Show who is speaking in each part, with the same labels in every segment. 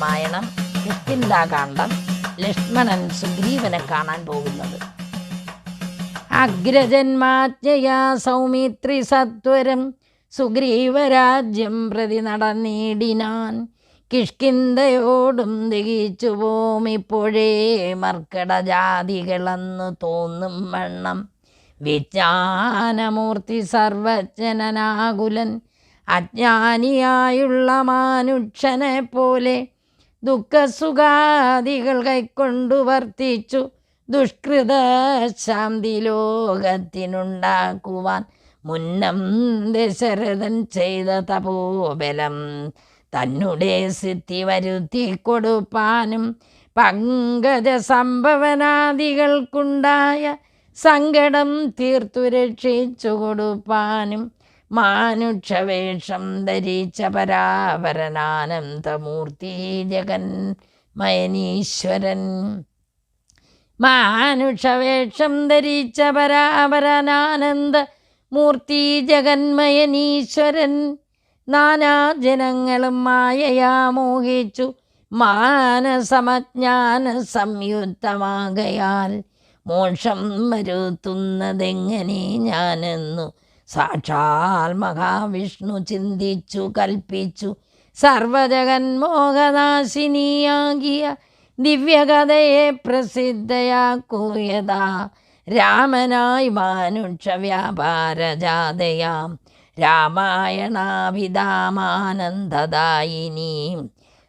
Speaker 1: അധ്യാത്മരാമായണം കിഷ്കിന്താകാന്ഡം ലക്ഷ്മണൻ സുഗ്രീവനെ കാണാൻ പോകുന്നത്. അഗ്രജന്മാജ്ഞയാ സൗമിത്രി സത്വരം സുഗ്രീവരാജ്യം പ്രതി നടന്നിടിനാൻ കിഷ്കിന്തയോടും ദഹിച്ചു പോം ഇപ്പോഴേ മർക്കടജാതികളെന്ന് തോന്നും വണ്ണം. വിജ്ഞാനമൂർത്തി സർവജ്ഞനാകുലൻ അജ്ഞാനിയായുള്ള മാനുഷനെ പോലെ ദുഃഖസുഖാദികൾ കൈക്കൊണ്ടു വർത്തിച്ചു. ദുഷ്കൃത ശാന്തി ലോകത്തിനുണ്ടാക്കുവാൻ മുന്നം ദശരഥൻ ചെയ്ത തപോബലം തന്നുടെ സിദ്ധി വരുത്തി കൊടുപ്പാനും പങ്കജ സംഭവനാദികൾക്കുണ്ടായ സങ്കടം തീർത്തു രക്ഷിച്ചു കൊടുപ്പാനും മാനുഷവേഷം ധരിച്ച പരാപരനാനന്ദമൂർത്തി ജഗൻ മയനീശ്വരൻ. മാനുഷവേഷം ധരിച്ച പരാപരനാനന്ദ മൂർത്തി ജഗന്മയനീശ്വരൻ നാനാജനങ്ങളും മായയാ മോഹിച്ചു മാനസമജ്ഞാന സംയുക്തമാകയാൽ മോക്ഷം വരുത്തുന്നതെങ്ങനെ ഞാനെന്നു സാക്ഷാൽ മഹാവിഷ്ണു ചിന്തിച്ചു കൽപ്പിച്ചു. സർവജഗന്മോഹനാശിനിയാകിയ ദിവ്യകഥയെ പ്രസിദ്ധയാക്കൂയതാ രാമനായി മാനുഷ വ്യാപാരജാതയാം. രാമായണാഭിധാമാനന്ദദായിനി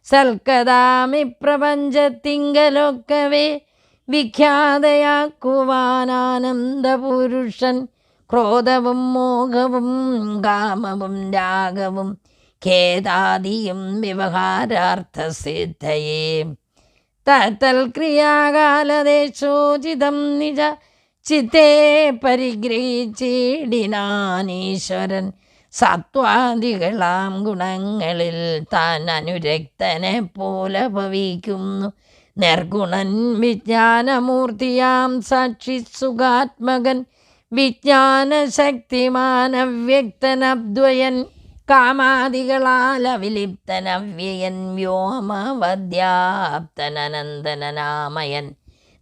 Speaker 1: സൽക്കഥാമി പ്രപഞ്ചത്തിങ്കലൊക്കവേ വിഖ്യാതയാക്കുവാനാനന്ദപുരുഷൻ ക്രോധവും മോഹവും കാമവും രാഗവും ഖേദാദിയും വ്യവഹാരാർത്ഥസിദ്ധയേ. തത്തൽ ക്രിയാകാലദേശോചിതം നിജ ചിത്തേ പരിഗ്രഹിച്ചിടിനാനീശ്വരൻ. സത്വാദികളാം ഗുണങ്ങളിൽ താൻ അനുരക്തനെ പോലെ ഭവിക്കുന്നു. നിർഗുണൻ വിജ്ഞാനമൂർത്തിയാം സാക്ഷി സുഖാത്മകൻ. വിജ്ഞാനശക്തിമാനവ്യക്തനദ്വയൻ കാമാദികളാൽ അവിലിപ്തനവ്യയൻ വ്യോമവദ്യാപ്തനനന്ദനനാമയൻ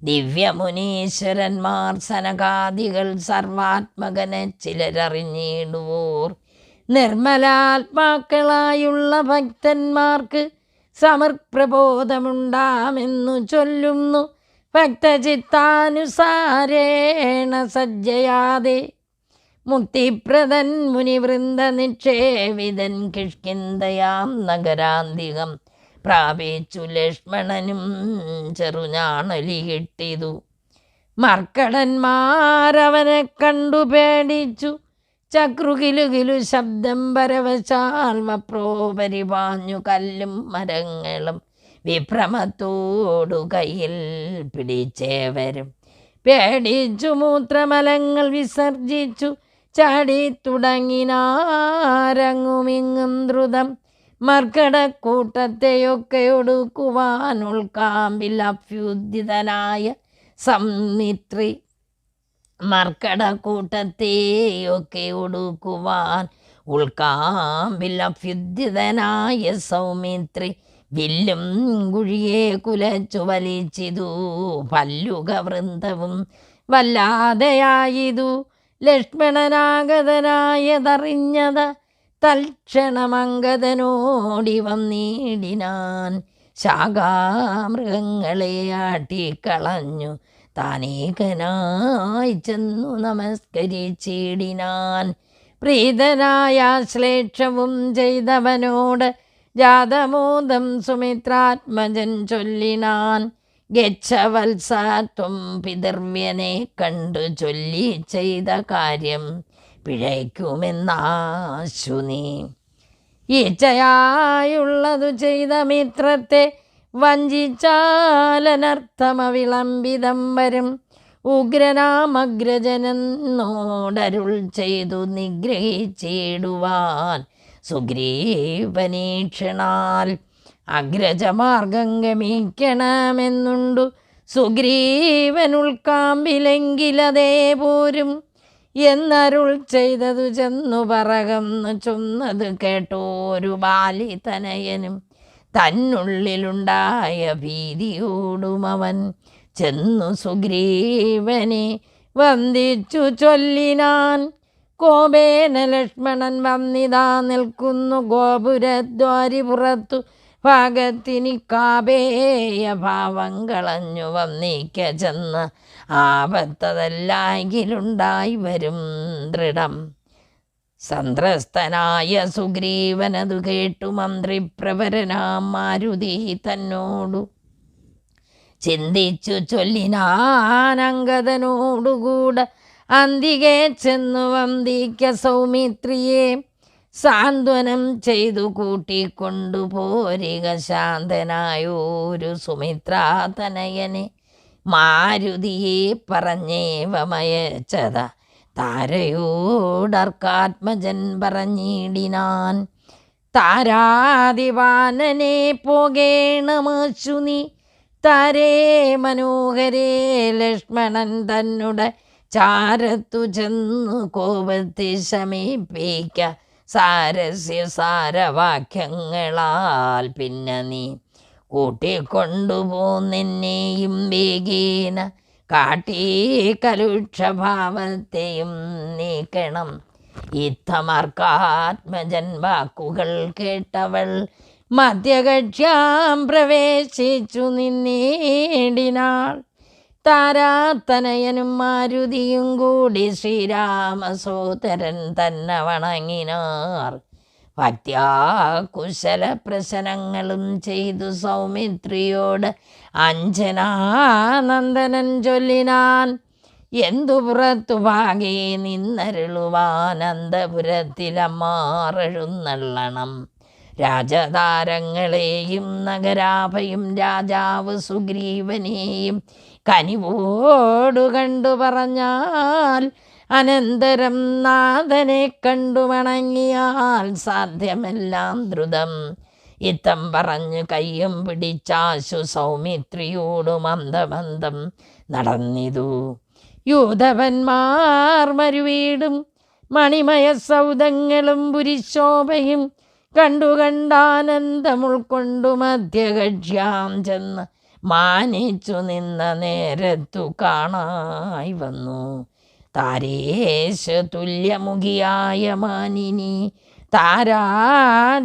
Speaker 1: ദിവ്യമുനീശ്വരന്മാർ സനകാദികൾ സർവാത്മകനെ ചിലരറിഞ്ഞിടുവോർ. നിർമ്മലാത്മാക്കളായുള്ള ഭക്തന്മാർക്ക് സമർപ്രബോധമുണ്ടാമെന്നു ചൊല്ലുന്നു. ഭക്തചിത്താനുസാരേണ സജ്ജയാതെ മുക്തിപ്രദൻ മുനിവൃന്ദ നിക്ഷേവിതൻ കിഷ്കിന്തയാം നഗരാന്തികം പ്രാപിച്ചു ലക്ഷ്മണനും ചെറുഞാണലി കിട്ടിതു. മർക്കടന്മാരവനെ കണ്ടു പേടിച്ചു. ചക്രുകിലുകിലു ശബ്ദം പരവശാൽ വപ്രോപരി പാഞ്ഞു കല്ലും മരങ്ങളും വിഭ്രമത്തോടു കയ്യിൽ പിടിച്ചേവരും. പേടിച്ചു മൂത്രമലങ്ങൾ വിസർജിച്ചു ചാടി തുടങ്ങിനാരങ്ങുമിങ്ങും ദ്രുതം. മർക്കടക്കൂട്ടത്തെയൊക്കെ ഒടുക്കുവാൻ ഉൾക്കാമ്പിൽ അഭ്യുദ്ധിതനായ സംമിത്രി മർക്കടക്കൂട്ടത്തെയൊക്കെ ഒടുക്കുവാൻ ഉൾക്കാമ്പിൽ അഭ്യുദ്ധിതനായ സൗമിത്രി. വില്ലും കുഴിയെ കുലച്ചു വലിച്ചിതു പല്ലുക വൃന്ദവും വല്ലാതെയായിതു. ലക്ഷ്മണനാഗതനായതറിഞ്ഞത തൽക്ഷണമംഗതനോടി വന്നിടിനാൻ. ശാഖാമൃഗങ്ങളെ ആട്ടിക്കളഞ്ഞു. താനേകനായി ചെന്നു നമസ്കരിച്ചിടിനാൻ. പ്രീതനായ ശ്ലേഷവും ചെയ്തവനോട് ജാതമോദം സുമിത്രാത്മജൻ ചൊല്ലിനാൻ. ഗച്ഛവത്സാത്വം പിതൃവ്യനെ കണ്ടു ചൊല്ലി ചെയ്ത കാര്യം പിഴയ്ക്കുമെന്നാശു നീ. ഈച്ചയായുള്ളതു ചെയ്ത മിത്രത്തെ വഞ്ചിച്ചാലനർത്ഥമവിളംബിതം വരും. ഉഗ്രനാമഗ്രജനെന്നോടരുൾ ചെയ്തു നിഗ്രഹിച്ചിടുവാൻ സുഗ്രീവനീക്ഷണാൽ അഗ്രജമാർഗം ഗമിക്കണമെന്നുണ്ടു സുഗ്രീവനുൾക്കാമ്പിലെങ്കിലതേ പോരും എന്നരുൾ ചെയ്തതു ചെന്നു പറകന്നു ചൊന്നത് കേട്ടോരു ബാലി തനയനും തന്നുള്ളിലുണ്ടായ ഭീതിയോടുമവൻ ചെന്നു സുഗ്രീവനെ വന്ദിച്ചു ചൊല്ലിനാൻ. കോപേന ലക്ഷ്മണൻ വന്നിതാ നിൽക്കുന്നു. ഗോപുരദ്വാരി പുറത്തു. ഭാഗത്തിനി കാപേയ ഭാവം കളഞ്ഞു വന്നിക്ക ചെന്ന്. ആപത്തതല്ലായെങ്കിലുണ്ടായി വരും ദൃഢം. സന്ത്രസ്തനായ സുഗ്രീവനതു കേട്ടു മന്ത്രിപ്രവരനാം മാരുതി തന്നോടു. ചിന്തിച്ചു ചൊല്ലിനാനങ്കതനോടുകൂടെ അന്തികെ ചെന്നു വന്ദിക്ക സൗമിത്രിയെ. സാന്ത്വനം ചെയ്തു കൂട്ടിക്കൊണ്ടു ശാന്തനായൂരു ശാന്തനായൊരു സുമിത്രാതനയനെ. മാരുതിയെ പറഞ്ഞേവമയച്ചത താരയോടർക്കാത്മജൻ പറഞ്ഞിടിനാൻ. താരാതിവാനനെ പോകേണമശുനി. താരേ മനോഹരേ ലക്ഷ്മണൻ തന്നുടെ ചാരത്തു ചെന്നു കോപത്തെ ശമീപിക്ക സാരസ്യ സാരവാക്യങ്ങളാൽ പിന്നെ നീ കൂട്ടിക്കൊണ്ടുപോന്നെന്നെയും വേഗീന കാട്ടി കലുക്ഷഭാവത്തെയും നീക്കണം. ഇത്തമാർക്കാത്മജൻ വാക്കുകൾ കേട്ടവൾ മധ്യകക്ഷ്യാം പ്രവേശിച്ചു നിന്നേടിനാൾ. താരാത്തനയനും മാരുതിയും കൂടി ശ്രീരാമസോദരൻ തന്നെ വണങ്ങിനാർ. ഭക്ത്യാ കുശല പ്രശ്നങ്ങളും ചെയ്തു സൗമിത്രിയോട് അഞ്ജനാനന്ദനൻ ചൊല്ലിനാൻ. എന്തു പുറത്തു ഭാഗേ നിന്നരുളുവാൻ അന്തപുരത്തിലമ്മാറെഴുന്നള്ളണം. രാജതാരങ്ങളെയും നഗരാഭയും രാജാവ് സുഗ്രീവനെയും കനിവോടു കണ്ടു പറഞ്ഞാൽ അനന്തരം നാഥനെ കണ്ടു വണങ്ങിയാൽ സാധ്യമെല്ലാം ദ്രുതം. ഇത്തം പറഞ്ഞു കയ്യും പിടിച്ചാശു സൗമിത്രിയോടു മന്ദമന്ദം നടന്നിതു. യൂതവന്മാർ മരുവീടും മണിമയ സൗദങ്ങളും പുരിശോഭയും കണ്ടു കണ്ടാനന്ദം ഉൾക്കൊണ്ടു മധ്യകക്ഷ്യാം ചെന്ന് മാനിച്ചു നിന്ന നേരത്തു കാണായി വന്നു. താരേശ തുല്യമുഖിയായ മാനിനി താരാ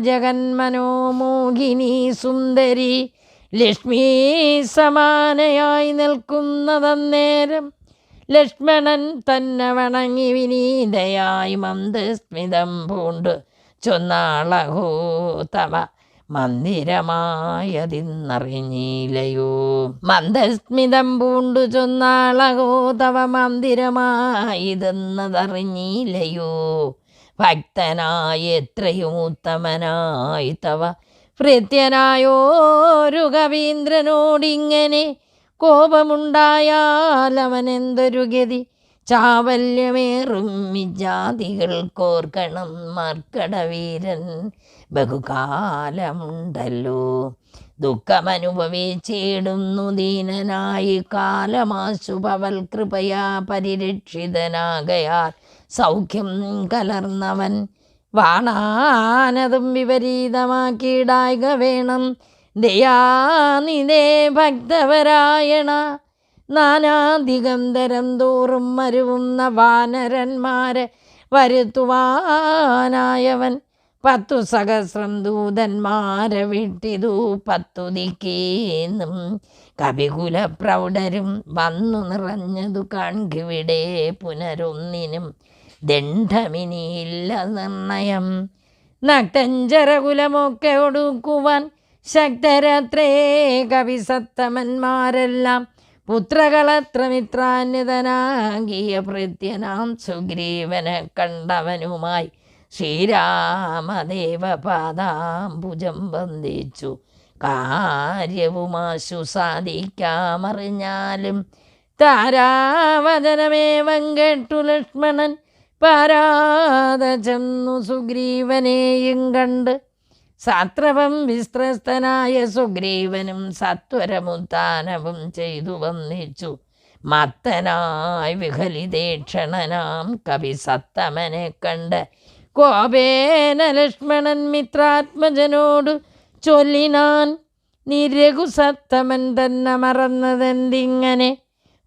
Speaker 1: ജഗന്മനോമോഹിനി സുന്ദരി ലക്ഷ്മി സമാനയായി നിൽക്കുന്നതന്നേരം ലക്ഷ്മണൻ തന്നെ വണങ്ങി വിനീതയായി മന്ദസ്മിതം പൂണ്ട് ചൊന്നാളഹോ തവ മന്ദിരമായതിന്നറിഞ്ഞീലയോ മന്ദസ്മിതം പൂണ്ടു ചൊന്നാളഹോ തവ മന്ദിരമായിതെന്നതറിഞ്ഞീലയോ ഭക്തനായ എത്രയും ഉത്തമനായി തവ ഭൃത്യനായോരു കവീന്ദ്രനോടിങ്ങനെ കോപമുണ്ടായാൽ അവനെന്തൊരു ഗതി? ചാവല്യമേറും വിജാതികൾ കോർക്കണം മർക്കടവീരൻ. ബഹുകാലമുണ്ടല്ലോ. ദുഃഖമനുഭവിച്ചിടുന്നു ദീനനായി കാലമാശുഭവൽ കൃപയാ പരിരക്ഷിതനാകയാൽ സൗഖ്യം കലർന്നവൻ. വാണാനതും വിപരീതമാക്കിയിടായിക വേണം. ദയാനിതേ ഭക്തവരായണ നാനാദിഗന്ധരം തോറും മരുവുന്ന വാനരന്മാരെ വരുത്തുവാനായവൻ പത്തു സഹസ്രം ദൂതന്മാരെ വിട്ടിതു പത്തു ദിക്കേന്നും കവികുല പ്രൗഢരും വന്നു നിറഞ്ഞതു കാൺകിവിടെ പുനരൊന്നിനും ദണ്ഡമിനിയില്ല നിർണയം. നക്തഞ്ചരകുലമൊക്കെ ഒടുക്കുവാൻ ശക്തരത്രേ കവിസത്തമന്മാരെല്ലാം പുത്രകളത്ര മിത്രാന്യതനാകിയ ഭൃത്യനാം സുഗ്രീവനെ കണ്ടവനുമായി ശ്രീരാമദേവപാദാംബുജം വന്ദിച്ചു. കാര്യവുമാശു സാധിക്കാമറിഞ്ഞാലും താരാവചനമേവം കേട്ടു ലക്ഷ്മണൻ. പാരാത ചെന്നു സുഗ്രീവനെയും കണ്ട് സാത്രവം വിസ്ത്രസ്തനായ സുഗ്രീവനും സത്വരമുദ്ധാനവും ചെയ്തു വന്നിച്ചു. മത്തനായി വിഹലിതേക്ഷണനാം കവി സത്തമനെ കണ്ട് കോപേന ലക്ഷ്മണൻ മിത്രാത്മജനോട് ചൊല്ലിനാൻ നിരഘുസത്തമൻ തന്നെ മറന്നതെന്തിങ്ങനെ?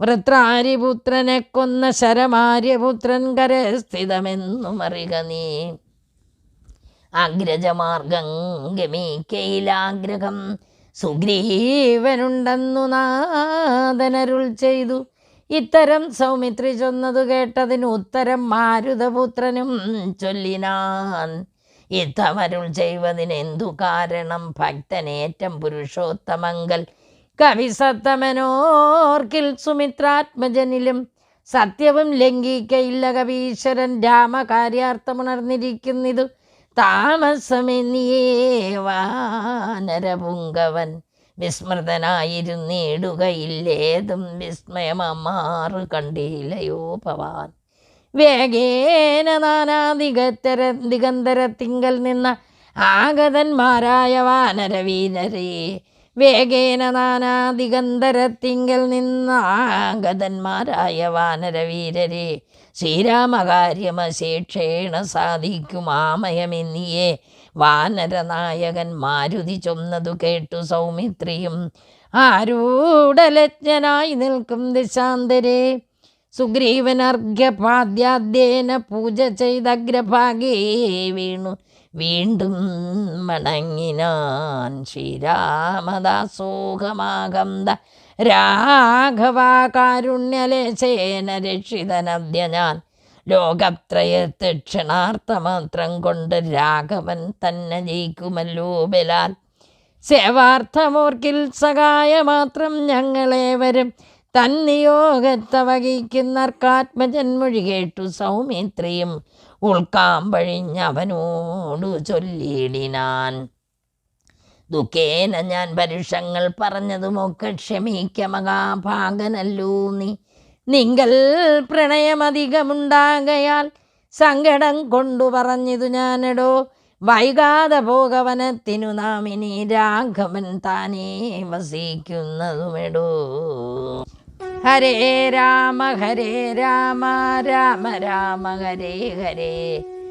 Speaker 1: വൃത്രാരിപുത്രനെ കൊന്ന ശരമാര്യപുത്രൻ കരസ്ഥിതമെന്നു മറിക നീ. അഗ്രജമാർഗം ഗമിക്കയിലാഗ്രഹം സുഗ്രീവനുണ്ടെന്നു നാദനരുൾ ചെയ്തു. ഇത്തരം സൗമിത്രി ചൊന്നതു കേട്ടതിന് ഉത്തരം മാരുതപുത്രനും ചൊല്ലിനാൻ. ഇത്തമരുൾ ചെയ്വതിനെന്തു കാരണം? ഭക്തനേറ്റം പുരുഷോത്തമങ്കൽ. കവിസത്തമനോർക്കിൽ സുമിത്രാത്മജനിലും. സത്യവും ലംഘിക്കയില്ല കവീശ്വരൻ രാമകാര്യാർത്ഥമുണർന്നിരിക്കുന്നിതു. താമസമെന്നിയേ വാനരപുങ്കവൻ വിസ്മൃതനായിരുന്നിടുകയില്ലേതും വിസ്മയമമാറു കണ്ടില്ലയോ ഭവാൻ. വേഗേന നാനാദിഗത്തര ദിഗന്തരത്തിങ്കൽ നിന്ന ആഗതന്മാരായ വാനരവീനരേ വേഗേന നാനാദിഗന്തരത്തിങ്കൽ നിന്ന ആഗതന്മാരായ വാനരവീരരെ ശ്രീരാമകാര്യമശേഷേണ സാധിക്കുമാമയമെന്നിയേ വാനരനായകൻ മാരുതി ചൊന്നതു കേട്ടു സൗമിത്രിയും. ആരൂഢലജ്ഞനായി നിൽക്കും ദിശാന്തരെ. സുഗ്രീവനർഘ്യപാദ്യാദ്യേന പൂജ ചെയ്തഗ്രഭാഗേ വീണു. വീണ്ടും മടങ്ങിനാൻ ശ്രീരാമദാസോഹമാകന്ത രാഘവാകാരുണ്യലേശേന രക്ഷിതനദ്യ ഞാൻ. ലോകത്രയത്തെ ക്ഷണാർത്ഥമാത്രം കൊണ്ട് രാഘവൻ തന്നെ ജയിക്കുമല്ലോ ബലാൽ. സേവാർത്ഥമോർക്കിൽ സഹായമാത്രം ഞങ്ങളേവരും തന്നിയോഗത്തെ വഹിക്കുന്നർക്കാത്മജന്മൊഴി കേട്ടു സൗമിത്രിയും ഉൾക്കാമ്പഴിഞ്ഞവനോടു ചൊല്ലിയിടിനാൻ ദുഃഖേന ഞാൻ പരുഷങ്ങൾ പറഞ്ഞതുമൊക്കെ ക്ഷമിക്ക മഹാഭാഗനല്ലൂ നീ. നിങ്ങൾ പ്രണയമധികമുണ്ടാകയാൽ സങ്കടം കൊണ്ടു പറഞ്ഞതു ഞാനെടോ. വൈകാതെ ഭോഗവനത്തിനു നാം ഇനി രാഘവൻ താനേ വസിക്കുന്നതുമെടോ. ഹരേ രാമ ഹരേ രാമ രാമ രാമ ഹരേ ഹരേ.